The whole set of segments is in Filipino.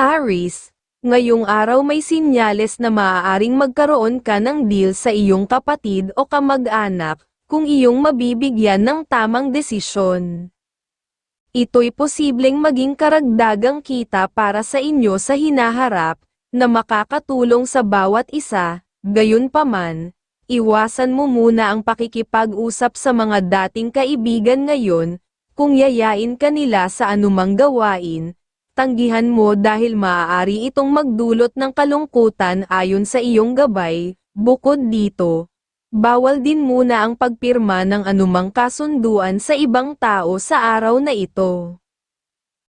Aris, ngayong araw may sinyales na maaaring magkaroon ka ng deal sa iyong kapatid o kamag-anak, kung iyong mabibigyan ng tamang desisyon. Ito'y posibleng maging karagdagang kita para sa inyo sa hinaharap, na makakatulong sa bawat isa, gayunpaman, iwasan mo muna ang pakikipag-usap sa mga dating kaibigan ngayon, kung yayain ka nila sa anumang gawain, tanggihan mo dahil maaari itong magdulot ng kalungkutan ayon sa iyong gabay, bukod dito, bawal din muna ang pagpirma ng anumang kasunduan sa ibang tao sa araw na ito.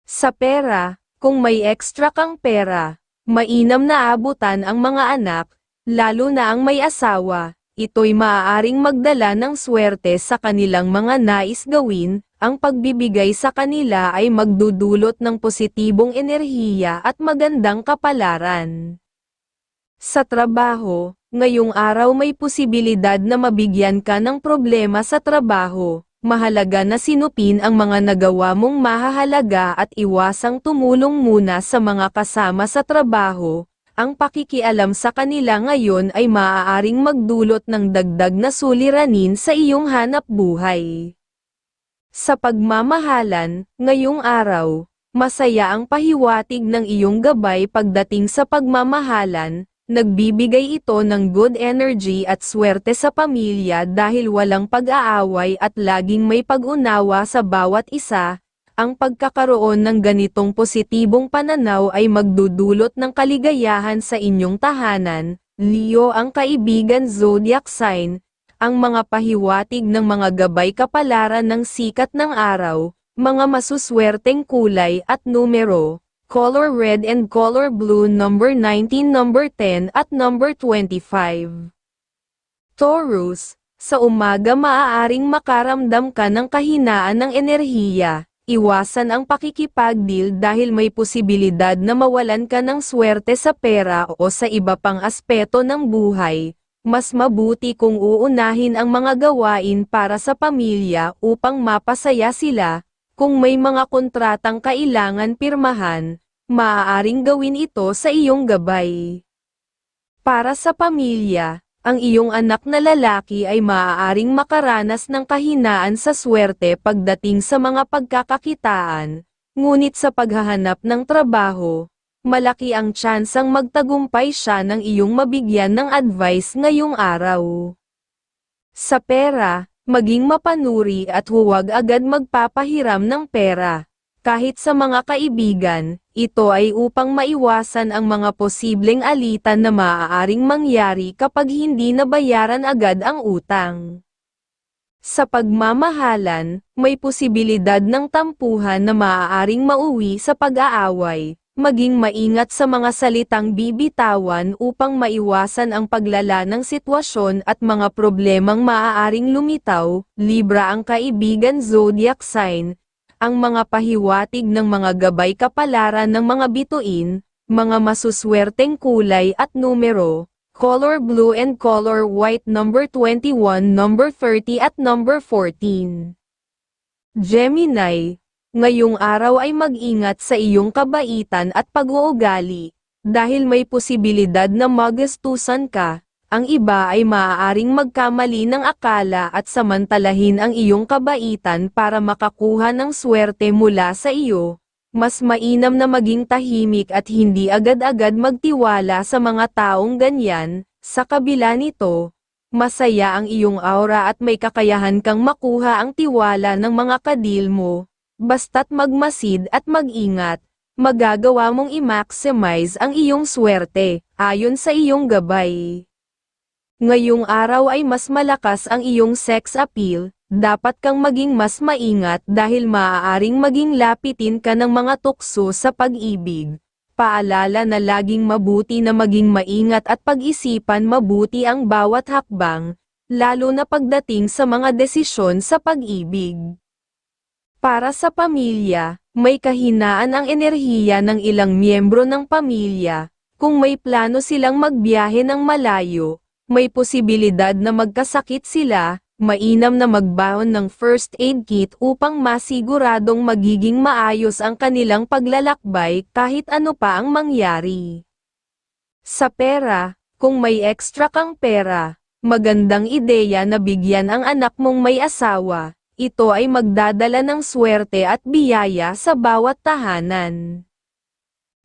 Sa pera, kung may extra kang pera, mainam na abutan ang mga anak, lalo na ang may asawa, ito'y maaaring magdala ng swerte sa kanilang mga nais gawin, ang pagbibigay sa kanila ay magdudulot ng positibong enerhiya at magandang kapalaran. Sa trabaho, ngayong araw may posibilidad na mabigyan ka ng problema sa trabaho. Mahalaga na sinupin ang mga nagawa mong mahahalaga at iwasang tumulong muna sa mga kasama sa trabaho. Ang pakikialam sa kanila ngayon ay maaaring magdulot ng dagdag na suliranin sa iyong hanap buhay. Sa pagmamahalan, ngayong araw, masaya ang pahiwatig ng iyong gabay pagdating sa pagmamahalan, nagbibigay ito ng good energy at swerte sa pamilya dahil walang pag-aaway at laging may pag-unawa sa bawat isa, ang pagkakaroon ng ganitong positibong pananaw ay magdudulot ng kaligayahan sa inyong tahanan, Leo ang kaibigan zodiac sign, ang mga pahiwatig ng mga gabay kapalaran ng sikat ng araw, mga masuswerteng kulay at numero, color red and color blue number 19 number 10 at number 25. Taurus, sa umaga maaaring makaramdam ka ng kahinaan ng enerhiya, iwasan ang pakikipagdeal dahil may posibilidad na mawalan ka ng swerte sa pera o sa iba pang aspeto ng buhay, mas mabuti kung uunahin ang mga gawain para sa pamilya upang mapasaya sila, kung may mga kontratang kailangan pirmahan, maaaring gawin ito sa iyong gabay. Para sa pamilya, ang iyong anak na lalaki ay maaaring makaranas ng kahinaan sa swerte pagdating sa mga pagkakakitaan, ngunit sa paghahanap ng trabaho, malaki ang tsansang magtagumpay siya ng iyong mabigyan ng advice ngayong araw. Sa pera, maging mapanuri at huwag agad magpapahiram ng pera. Kahit sa mga kaibigan, ito ay upang maiwasan ang mga posibleng alitan na maaaring mangyari kapag hindi nabayaran agad ang utang. Sa pagmamahalan, may posibilidad ng tampuhan na maaaring mauwi sa pag-aaway, maging maingat sa mga salitang bibitawan upang maiwasan ang paglala ng sitwasyon at mga problemang maaaring lumitaw, Libra ang kaibigan zodiac sign, ang mga pahiwatig ng mga gabay kapalaran ng mga bituin, mga masuswerteng kulay at numero, color blue and color white number 21 number 30 at number 14. Gemini, Ngayong araw ay mag-ingat sa iyong kabaitan at pag-uugali, dahil may posibilidad na magastusan ka, ang iba ay maaaring magkamali ng akala at samantalahin ang iyong kabaitan para makakuha ng swerte mula sa iyo. Mas mainam na maging tahimik at hindi agad-agad magtiwala sa mga taong ganyan, sa kabila nito, masaya ang iyong aura at may kakayahan kang makuha ang tiwala ng mga kadil mo, Basta't magmasid at mag-ingat, magagawa mong i-maximize ang iyong swerte, ayon sa iyong gabay. Ngayong araw ay mas malakas ang iyong sex appeal, dapat kang maging mas maingat dahil maaaring maging lapitin ka ng mga tukso sa pag-ibig. Paalala na laging mabuti na maging maingat at pag-isipan mabuti ang bawat hakbang, lalo na pagdating sa mga desisyon sa pag-ibig. Para sa pamilya, may kahinaan ang enerhiya ng ilang miyembro ng pamilya. Kung may plano silang magbiyahe ng malayo, may posibilidad na magkasakit sila, mainam na magbaon ng first aid kit upang masiguradong magiging maayos ang kanilang paglalakbay kahit ano pa ang mangyari. Sa pera, kung may extra kang pera, magandang ideya na bigyan ang anak mong may asawa, ito ay magdadala ng swerte at biyaya sa bawat tahanan.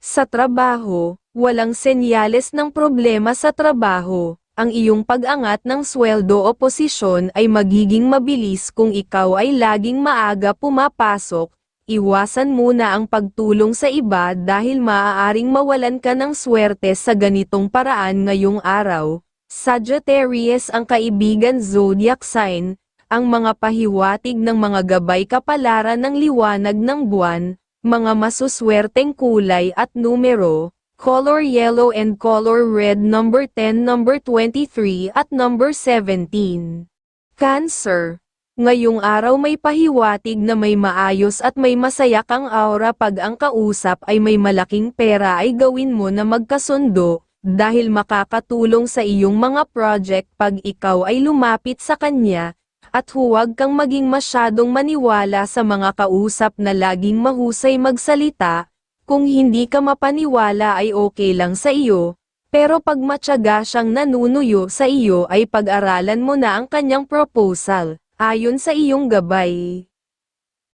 Sa trabaho, walang senyales ng problema sa trabaho. Ang iyong pag-angat ng sweldo o posisyon ay magiging mabilis kung ikaw ay laging maaga pumapasok. Iwasan muna ang pagtulong sa iba dahil maaaring mawalan ka ng swerte sa ganitong paraan ngayong araw. Sagittarius ang kaibigan zodiac sign, ang mga pahiwatig ng mga gabay kapalaran ng liwanag ng buwan, mga masuswerteng kulay at numero, color yellow and color red number 10 number 23 at number 17. Cancer. Ngayong araw may pahiwatig na may maayos at may masaya kang aura pag ang kausap ay may malaking pera ay gawin mo na magkasundo, dahil makakatulong sa iyong mga project pag ikaw ay lumapit sa kanya, at huwag kang maging masyadong maniwala sa mga kausap na laging mahusay magsalita, kung hindi ka mapaniwala ay okay lang sa iyo, pero pag matyaga siyang nanunuyo sa iyo ay pag-aralan mo na ang kanyang proposal, ayon sa iyong gabay.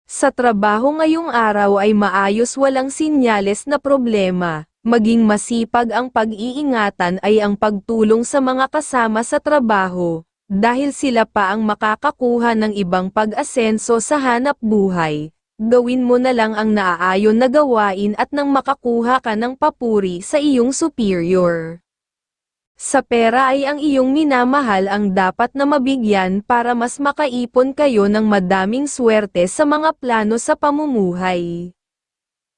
Sa trabaho ngayong araw ay maayos walang sinyales na problema, maging masipag ang pag-iingatan ay ang pagtulong sa mga kasama sa trabaho, dahil sila pa ang makakakuha ng ibang pag-asenso sa hanap buhay, gawin mo na lang ang naaayon na gawain at nang makakuha ka ng papuri sa iyong superior. Sa pera ay ang iyong minamahal ang dapat na mabigyan para mas makaipon kayo ng madaming swerte sa mga plano sa pamumuhay.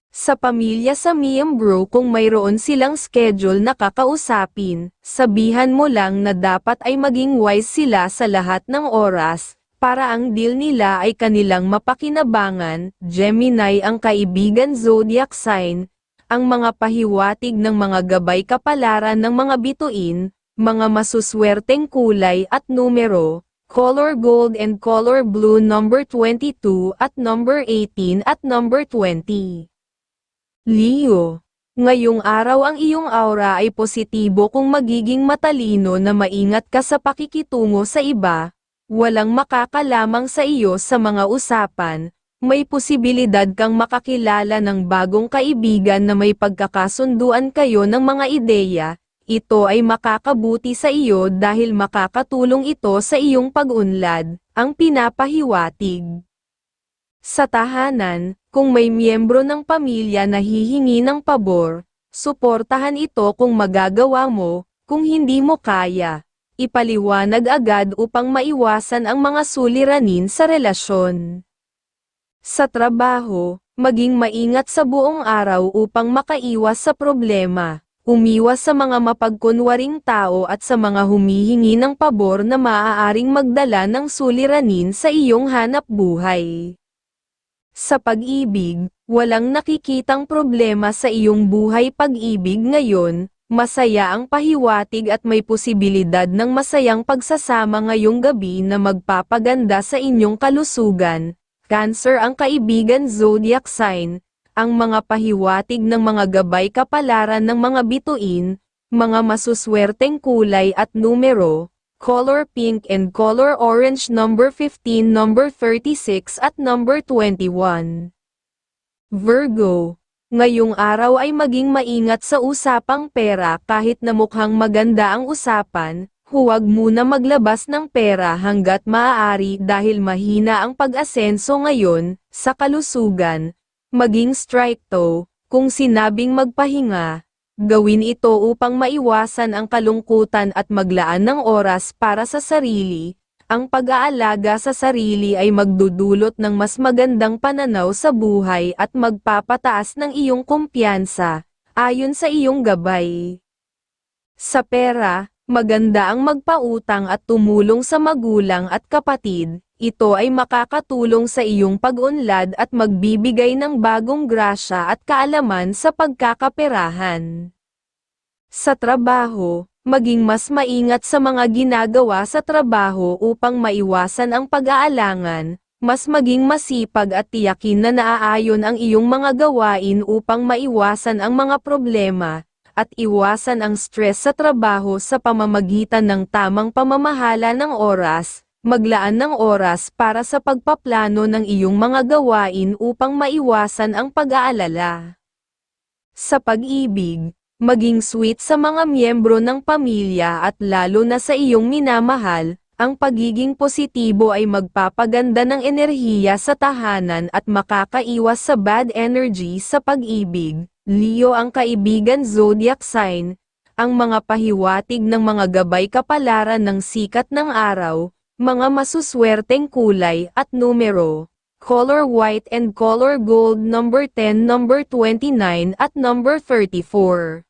Sa pamilya sa miyembro kung mayroon silang schedule na kakausapin, sabihan mo lang na dapat ay maging wise sila sa lahat ng oras, para ang deal nila ay kanilang mapakinabangan, Gemini ang kaibigan zodiac sign, ang mga pahiwatig ng mga gabay kapalaran ng mga bituin, mga masuswerteng kulay at numero, color gold and color blue number 22 at number 18 at number 20. Leo, ngayong araw ang iyong aura ay positibo kung magiging matalino na maingat ka sa pakikitungo sa iba, walang makakalamang sa iyo sa mga usapan, may posibilidad kang makakilala ng bagong kaibigan na may pagkakasunduan kayo ng mga ideya, ito ay makakabuti sa iyo dahil makakatulong ito sa iyong pag-unlad, ang pinapahiwatig. Sa tahanan, kung may miyembro ng pamilya na hihingi ng pabor, suportahan ito kung magagawa mo, kung hindi mo kaya. Ipaliwanag agad upang maiwasan ang mga suliranin sa relasyon. Sa trabaho, maging maingat sa buong araw upang makaiwas sa problema. Umiwas sa mga mapagkunwaring tao at sa mga humihingi ng pabor na maaaring magdala ng suliranin sa iyong hanap buhay. Sa pag-ibig, walang nakikitang problema sa iyong buhay pag-ibig ngayon, masaya ang pahiwatig at may posibilidad ng masayang pagsasama ngayong gabi na magpapaganda sa inyong kalusugan. Cancer ang kaibigan zodiac sign, ang mga pahiwatig ng mga gabay kapalaran ng mga bituin, mga masuswerteng kulay at numero, color pink and color orange number 15 number 36 at number 21. Virgo, ngayong araw ay maging maingat sa usapang pera kahit na mukhang maganda ang usapan, huwag muna maglabas ng pera hanggat maaari dahil mahina ang pag-asenso ngayon, sa kalusugan, maging strikto, kung sinabing magpahinga, Gawin ito upang maiwasan ang kalungkutan at maglaan ng oras para sa sarili. Ang pag-aalaga sa sarili ay magdudulot ng mas magandang pananaw sa buhay at magpapataas ng iyong kumpiyansa, ayon sa iyong gabay. Sa pera, maganda ang magpautang at tumulong sa magulang at kapatid, ito ay makakatulong sa iyong pag-unlad at magbibigay ng bagong grasya at kaalaman sa pagkakaperahan. Sa trabaho, maging mas maingat sa mga ginagawa sa trabaho upang maiwasan ang pag-aalangan, mas maging masipag at tiyakin na naaayon ang iyong mga gawain upang maiwasan ang mga problema, at iwasan ang stress sa trabaho sa pamamagitan ng tamang pamamahala ng oras, maglaan ng oras para sa pagpaplano ng iyong mga gawain upang maiwasan ang pag-aalala. Sa pag-ibig, maging sweet sa mga miyembro ng pamilya at lalo na sa iyong minamahal, ang pagiging positibo ay magpapaganda ng enerhiya sa tahanan at makakaiwas sa bad energy sa pag-ibig. Leo ang kaibigan zodiac sign, ang mga pahiwatig ng mga gabay kapalaran ng sikat ng araw, mga masuswerteng kulay at numero. Color white and color gold number 10, number 29 at number 34.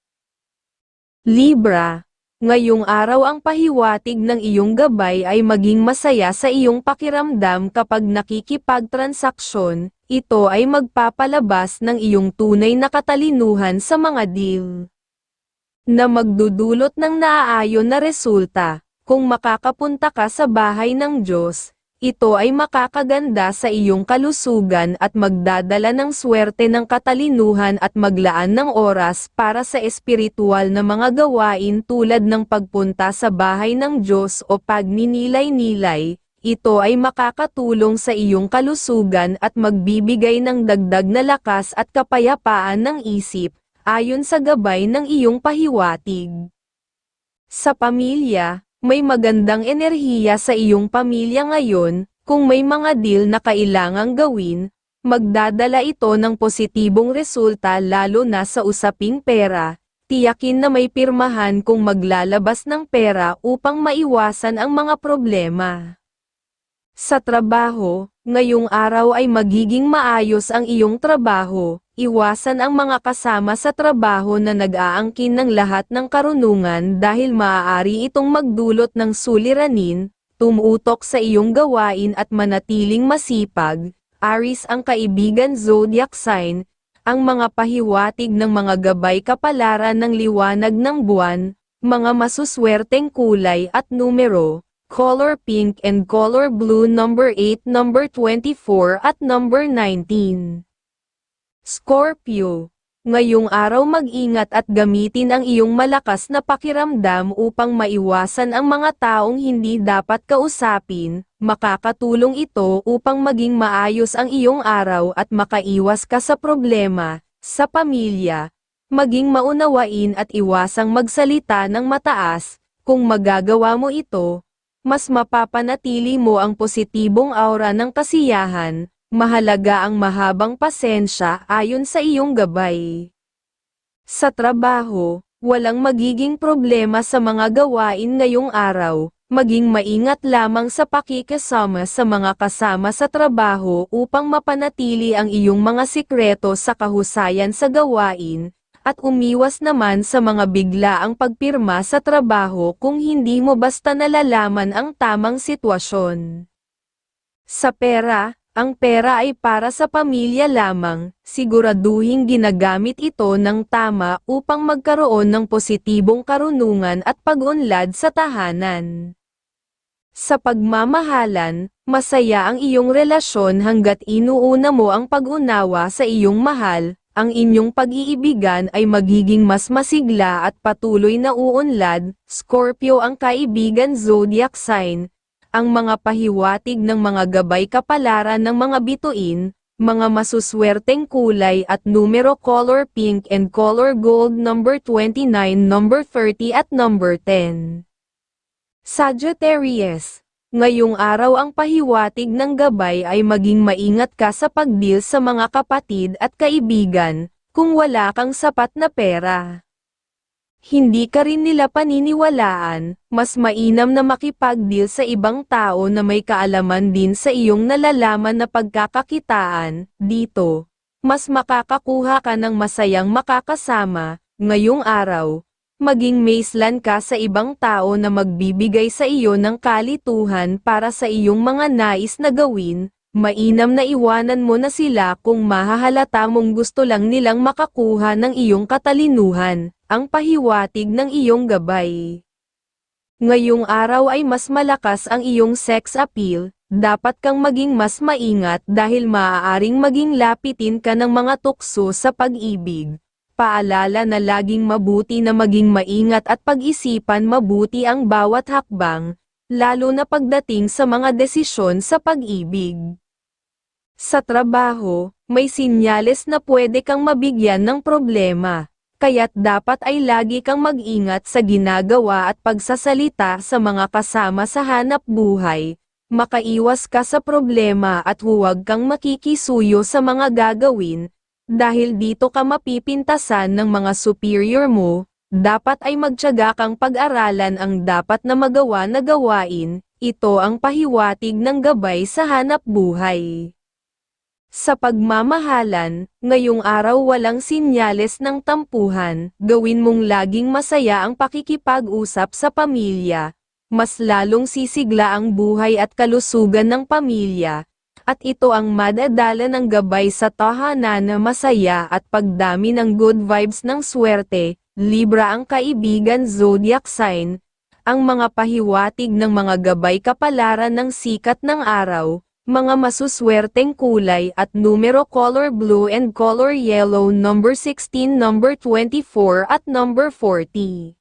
Libra, ngayong araw ang pahiwatig ng iyong gabay ay maging masaya sa iyong pakiramdam kapag nakikipagtransaksyon, ito ay magpapalabas ng iyong tunay na katalinuhan sa mga deal. Na magdudulot ng naaayon na resulta, kung makakapunta ka sa bahay ng Diyos, ito ay makakaganda sa iyong kalusugan at magdadala ng swerte ng katalinuhan at maglaan ng oras para sa espiritual na mga gawain tulad ng pagpunta sa bahay ng Diyos o pagninilay-nilay, ito ay makakatulong sa iyong kalusugan at magbibigay ng dagdag na lakas at kapayapaan ng isip, ayon sa gabay ng iyong pahiwatig. Sa pamilya, may magandang enerhiya sa iyong pamilya ngayon, kung may mga deal na kailangang gawin, magdadala ito ng positibong resulta lalo na sa usaping pera, tiyakin na may pirmahan kung maglalabas ng pera upang maiwasan ang mga problema. Sa trabaho, ngayong araw ay magiging maayos ang iyong trabaho, iwasan ang mga kasama sa trabaho na nag-aangkin ng lahat ng karunungan dahil maaari itong magdulot ng suliranin, tumutok sa iyong gawain at manatiling masipag. Aris ang kaibigan zodiac sign, ang mga pahiwatig ng mga gabay kapalaran ng liwanag ng buwan, mga masuswerteng kulay at numero, color pink and color blue number 8, number 24 at number 19. Scorpio, ngayong araw mag-ingat at gamitin ang iyong malakas na pakiramdam upang maiwasan ang mga taong hindi dapat kausapin, makakatulong ito upang maging maayos ang iyong araw at makaiwas ka sa problema, sa pamilya, maging maunawain at iwasang magsalita ng mataas, kung magagawa mo ito, mas mapapanatili mo ang positibong aura ng kasiyahan, mahalaga ang mahabang pasensya ayon sa iyong gabay. Sa trabaho, walang magiging problema sa mga gawain ngayong araw, maging maingat lamang sa pakikasama sa mga kasama sa trabaho upang mapanatili ang iyong mga sikreto sa kahusayan sa gawain, at umiwas naman sa mga biglaang pagpirma sa trabaho kung hindi mo basta nalalaman ang tamang sitwasyon. Sa pera, ang pera ay para sa pamilya lamang, siguraduhing ginagamit ito ng tama upang magkaroon ng positibong karunungan at pag-unlad sa tahanan. Sa pagmamahalan, masaya ang iyong relasyon hanggat inuuna mo ang pag-unawa sa iyong mahal, ang inyong pag-iibigan ay magiging mas masigla at patuloy na uunlad, Scorpio ang kaibigan zodiac sign, ang mga pahiwatig ng mga gabay kapalaran ng mga bituin, mga masuswerteng kulay at numero color pink and color gold number 29, number 30 at number 10. Sagittarius Ngayong araw ang pahiwatig ng gabay ay maging maingat ka sa pagdeal sa mga kapatid at kaibigan, kung wala kang sapat na pera. Hindi ka rin nila paniniwalaan, mas mainam na makipagdeal sa ibang tao na may kaalaman din sa iyong nalalaman na pagkakakitaan, dito. Mas makakakuha ka ng masayang makakasama, ngayong araw, maging maislan ka sa ibang tao na magbibigay sa iyo ng kalituhan para sa iyong mga nais na gawin, mainam na iwanan mo na sila kung mahahalata mong gusto lang nilang makakuha ng iyong katalinuhan, ang pahiwatig ng iyong gabay. Ngayong araw ay mas malakas ang iyong sex appeal, dapat kang maging mas maingat dahil maaaring maging lapitin ka ng mga tukso sa pag-ibig. Paalala na laging mabuti na maging maingat at pag-isipan mabuti ang bawat hakbang, lalo na pagdating sa mga desisyon sa pag-ibig. Sa trabaho, may sinyales na pwede kang mabigyan ng problema, kaya't dapat ay lagi kang mag-ingat sa ginagawa at pagsasalita sa mga kasama sa hanap buhay, makaiwas ka sa problema at huwag kang makikisuyo sa mga gagawin, dahil dito ka mapipintasan ng mga superior mo, dapat ay magtyaga kang pag-aralan ang dapat na magawa na gawain, ito ang pahiwatig ng gabay sa hanap buhay. Sa pagmamahalan, ngayong araw walang sinyales ng tampuhan, gawin mong laging masaya ang pakikipag-usap sa pamilya, mas lalong sisigla ang buhay at kalusugan ng pamilya, at ito ang madadala ng gabay sa tahanan na masaya at pagdami ng good vibes ng swerte, Libra ang kaibigan zodiac sign, ang mga pahiwatig ng mga gabay kapalaran ng sikat ng araw, mga masuswerteng kulay at numero color blue and color yellow number 16 number 24 at number 40.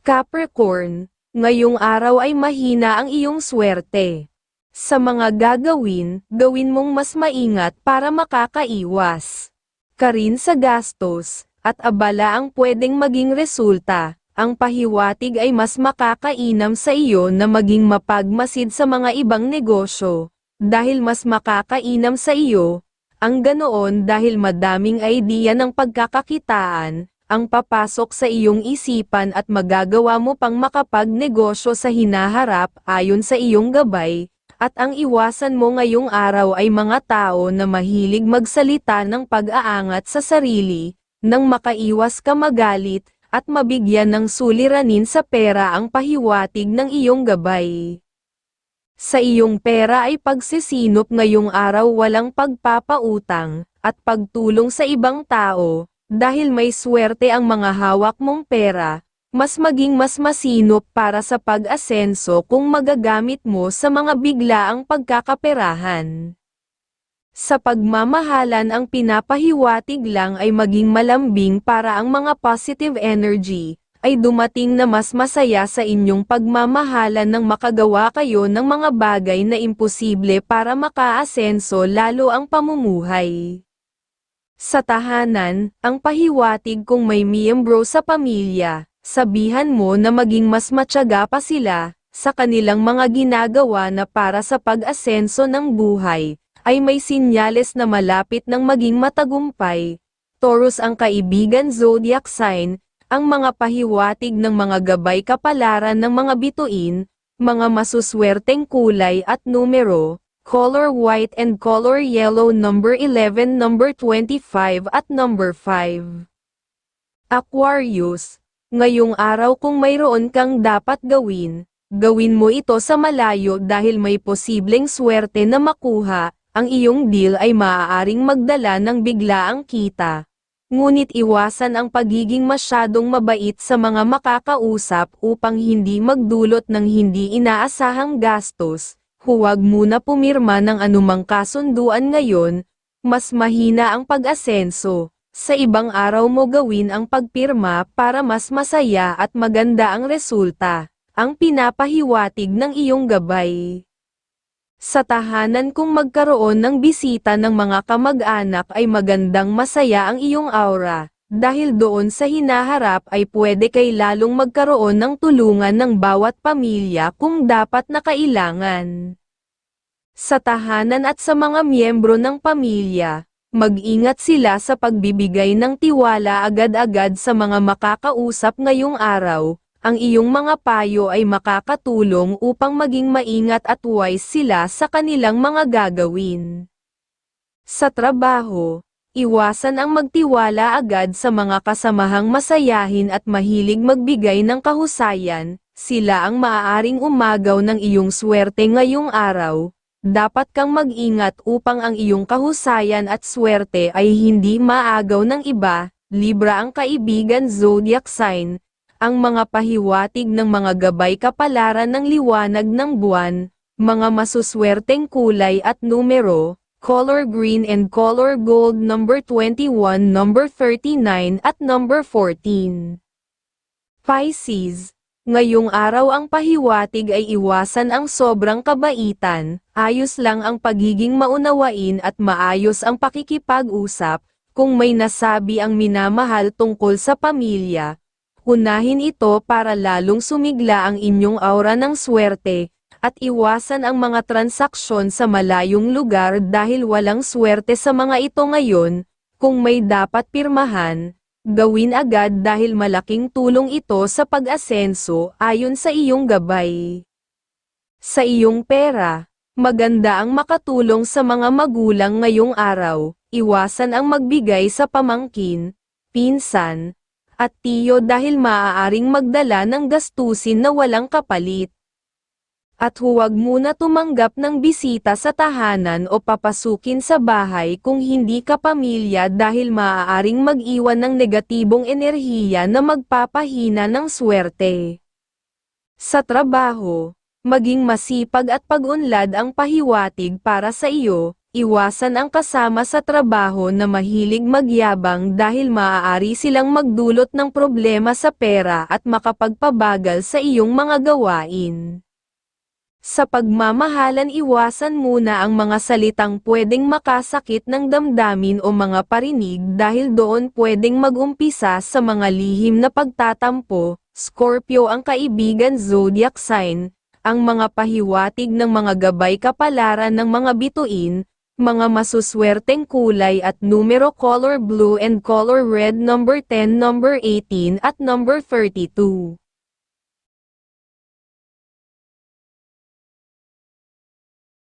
Capricorn, ngayong araw ay mahina ang iyong swerte. Sa mga gagawin, gawin mong mas maingat para makakaiwas. Karin sa gastos, at abala ang pwedeng maging resulta, ang pahiwatig ay mas makakainam sa iyo na maging mapagmasid sa mga ibang negosyo, dahil mas makakainam sa iyo, ang ganoon dahil madaming idea ng pagkakakitaan, ang papasok sa iyong isipan at magagawa mo pang makapagnegosyo sa hinaharap ayon sa iyong gabay, at ang iwasan mo ngayong araw ay mga tao na mahilig magsalita ng pag-aangat sa sarili, nang makaiwas ka magalit, at mabigyan ng suliranin sa pera ang pahiwatig ng iyong gabay. Sa iyong pera ay pagsisinop ngayong araw walang pagpapautang, at pagtulong sa ibang tao, dahil may swerte ang mga hawak mong pera, mas maging mas masinop para sa pag-asenso kung magagamit mo sa mga biglaang pagkakaperahan. Sa pagmamahalan ang pinapahiwatig lang ay maging malambing para ang mga positive energy, ay dumating na mas masaya sa inyong pagmamahalan nang makagawa kayo ng mga bagay na imposible para makaasenso lalo ang pamumuhay. Sa tahanan, ang pahiwatig kung may miyembro sa pamilya, sabihan mo na maging mas matyaga pa sila, sa kanilang mga ginagawa na para sa pag-asenso ng buhay, ay may sinyales na malapit ng maging matagumpay. Taurus ang kaibigan zodiac sign, ang mga pahiwatig ng mga gabay kapalaran ng mga bituin, mga masuswerteng kulay at numero, color white and color yellow number 11 number 25 at number 5. Aquarius, ngayong araw kung mayroon kang dapat gawin, gawin mo ito sa malayo dahil may posibleng swerte na makuha, ang iyong deal ay maaaring magdala ng biglaang kita. Ngunit iwasan ang pagiging masyadong mabait sa mga makakausap upang hindi magdulot ng hindi inaasahang gastos, huwag muna pumirma ng anumang kasunduan ngayon, mas mahina ang pag-asenso. Sa ibang araw mo gawin ang pagpirma para mas masaya at maganda ang resulta, ang pinapahiwatig ng iyong gabay. Sa tahanan kung magkaroon ng bisita ng mga kamag-anak ay magandang masaya ang iyong aura, dahil doon sa hinaharap ay pwede kay lalong magkaroon ng tulungan ng bawat pamilya kung dapat na kailangan. Sa tahanan at sa mga miyembro ng pamilya, mag-ingat sila sa pagbibigay ng tiwala agad-agad sa mga makakausap ngayong araw, ang iyong mga payo ay makakatulong upang maging maingat at wise sila sa kanilang mga gagawin. Sa trabaho, iwasan ang magtiwala agad sa mga kasamahang masayahin at mahilig magbigay ng kahusayan, sila ang maaaring umagaw ng iyong swerte ngayong araw, dapat kang mag-ingat upang ang iyong kahusayan at swerte ay hindi maagaw ng iba, Libra ang kaibigan zodiac sign, ang mga pahiwatig ng mga gabay kapalaran ng liwanag ng buwan, mga masuswerteng kulay at numero, color green and color gold number 21, number 39 at number 14. Pisces, ngayong araw ang pahiwatig ay iwasan ang sobrang kabaitan, ayos lang ang pagiging maunawain at maayos ang pakikipag-usap, kung may nasabi ang minamahal tungkol sa pamilya, unahin ito para lalong sumigla ang inyong aura ng swerte, at iwasan ang mga transaksyon sa malayong lugar dahil walang swerte sa mga ito ngayon, kung may dapat pirmahan, gawin agad dahil malaking tulong ito sa pag-asenso ayon sa iyong gabay. Sa iyong pera, maganda ang makatulong sa mga magulang ngayong araw, iwasan ang magbigay sa pamangkin, pinsan, at tiyo dahil maaaring magdala ng gastusin na walang kapalit. At huwag muna tumanggap ng bisita sa tahanan o papasukin sa bahay kung hindi ka pamilya dahil maaaring mag-iwan ng negatibong enerhiya na magpapahina ng swerte. Sa trabaho, maging masipag at pag-unlad ang pahiwatig para sa iyo, iwasan ang kasama sa trabaho na mahilig magyabang dahil maaari silang magdulot ng problema sa pera at makapagpabagal sa iyong mga gawain. Sa pagmamahalan iwasan muna ang mga salitang pwedeng makasakit ng damdamin o mga parinig dahil doon pwedeng magumpisa sa mga lihim na pagtatampo, Scorpio ang kaibigan zodiac sign, ang mga pahiwatig ng mga gabay kapalaran ng mga bituin, mga masuswerteng kulay at numero color blue and color red number 10 number 18 at number 32.